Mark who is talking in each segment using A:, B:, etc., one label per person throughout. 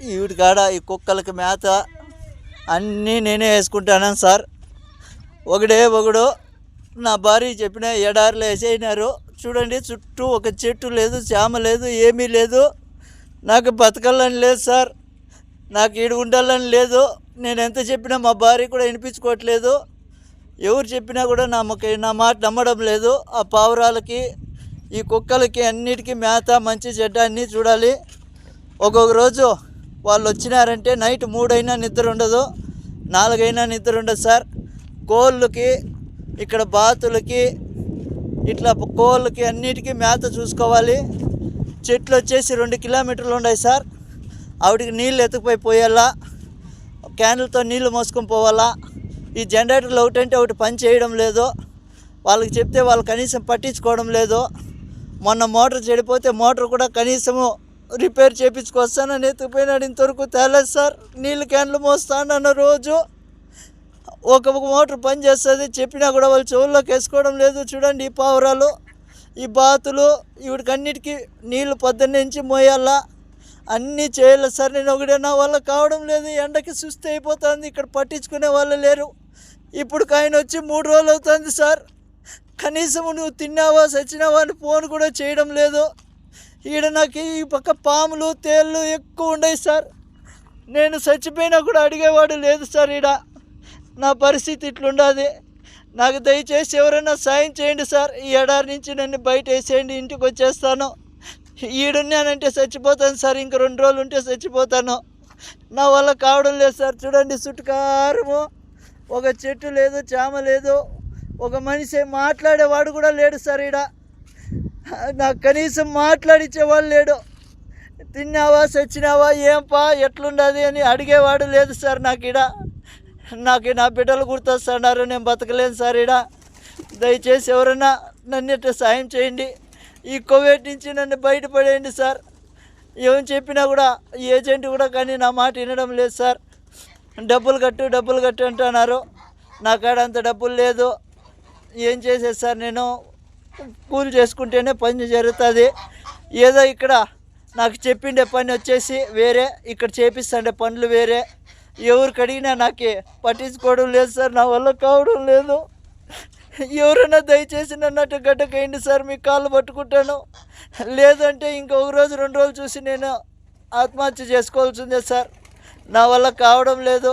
A: ఈ వీటి కాడ ఈ కుక్కలకి మేత అన్నీ నేనే వేసుకుంటాను సార్. ఒకడే ఒకడు నా భార్య చెప్పిన ఎడారిలో వేసేసినారు. చూడండి చుట్టూ ఒక చెట్టు లేదు చామ లేదు ఏమీ లేదు. నాకు బతకాలని లేదు సార్. నాకు ఈడు ఉండాలని లేదు. నేను ఎంత చెప్పినా మా భార్య కూడా వినిపించుకోవట్లేదు. ఎవరు చెప్పినా కూడా నమ్మక నా మాట నమ్మడం లేదు. ఆ పావురాలకి ఈ కుక్కలకి అన్నిటికీ మేత మంచి చెడ్డ అన్నీ చూడాలి. ఒక్కొక్క రోజు వాళ్ళు వచ్చినారంటే నైట్ మూడైనా నిద్ర ఉండదు నాలుగైనా నిద్ర ఉండదు సార్. కోళ్ళకి ఇక్కడ బాతులకి ఇట్లా కోళ్ళకి అన్నిటికీ మేత చూసుకోవాలి. చెట్లు వచ్చేసి రెండు కిలోమీటర్లు ఉన్నాయి సార్. ఆవిడికి నీళ్ళు ఎత్తుకుపోయి పోయాలా క్యాన్లతో నీళ్ళు మోసుకొని పోవాలా. ఈ జనరేటర్లు ఒకటంటే ఒకటి పని చేయడం లేదు. వాళ్ళకి చెప్తే వాళ్ళు కనీసం పట్టించుకోవడం లేదు. మొన్న మోటార్ చెడిపోతే మోటార్ కూడా కనీసము రిపేర్ చేయించుకొస్తానని ఎత్తుకుపోయినాడు ఇంతవరకు తేలేదు సార్. నీళ్ళు క్యాన్లు మోస్తానన్న రోజు. ఒక మోటార్ పని చేస్తుంది చెప్పినా కూడా వాళ్ళు చెవుల్లోకి వేసుకోవడం లేదు. చూడండి ఈ పావురాలు ఈ బాతులు ఇవిడికన్నిటికీ నీళ్ళు నీళ్ళు మోయాలా. అన్నీ చేయాలి సార్. నేను ఒకటే నా వల్ల కావడం లేదు. ఎండకి సుస్థి అయిపోతుంది. ఇక్కడ పట్టించుకునే వాళ్ళు లేరు. ఇప్పుడు ఆయన వచ్చి మూడు రోజులు అవుతుంది సార్. కనీసం నువ్వు తిన్నావా సచ్చినావా అని ఫోన్ కూడా చేయడం లేదు. ఈడ నాకు ఈ పక్క పాములు తేళ్ళు ఎక్కువ ఉన్నాయి సార్. నేను చచ్చిపోయినా కూడా అడిగేవాడు లేదు సార్ ఈడ. నా పరిస్థితి ఇట్లుండదు. నాకు దయచేసి ఎవరైనా సాయం చేయండి సార్. ఈ ఎడారి నుంచి నన్ను బయట వేసేయండి ఇంటికి వచ్చేస్తాను. ఈడున్నానంటే చచ్చిపోతాను సార్. ఇంక రెండు రోజులు ఉంటే చచ్చిపోతాను. నా వల్ల కావడం లేదు సార్. చూడండి చుట్టుకారము. ఒక చెట్టు లేదు చామ లేదు. ఒక మనిషి మాట్లాడేవాడు కూడా లేడు సార్ ఈడ. నాకు కనీసం మాట్లాడిచ్చేవాడు లేడు. తిన్నావా చచ్చినావా ఏంపా ఎట్లుండదు అని అడిగేవాడు లేదు సార్ నాకు ఈడ. నాకు నా బిడ్డలు గుర్తొస్తున్నారు నేను బతకలేను సార్ ఈడ. దయచేసి ఎవరైనా నన్ను ఇట్లా సాయం చేయండి. ఈ కోవిడ్ నుంచి నన్ను బయటపడేయండి సార్. ఏం చెప్పినా కూడా ఏజెంట్ కూడా కానీ నా మాట వినడం లేదు సార్. డబ్బులు కట్టు డబ్బులు కట్టు అంటున్నారు. నా కాడ అంత డబ్బులు లేదు. ఏం చేసేది సార్ నేను? కూలి చేసుకుంటేనే పని జరుగుతుంది. ఏదో ఇక్కడ నాకు చెప్పిండే పని వచ్చేసి వేరే ఇక్కడ చేపిస్తుండే పనులు వేరే. ఎవరికి అడిగినా నాకు పట్టించుకోవడం లేదు సార్ నా వల్ల కావడం లేదు. ఎవరైనా దయచేసి నన్నట్టు అటు గడ్డకేయండి సార్ మీ కాళ్ళు పట్టుకుంటాను. లేదంటే ఇంకొక రోజు రెండు రోజులు చూసి నేను ఆత్మహత్య చేసుకోవాల్సిందే సార్. నా వల్ల కావడం లేదు.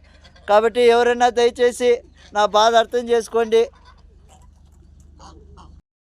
A: కాబట్టి ఎవరైనా దయచేసి నా బాధ అర్థం చేసుకోండి.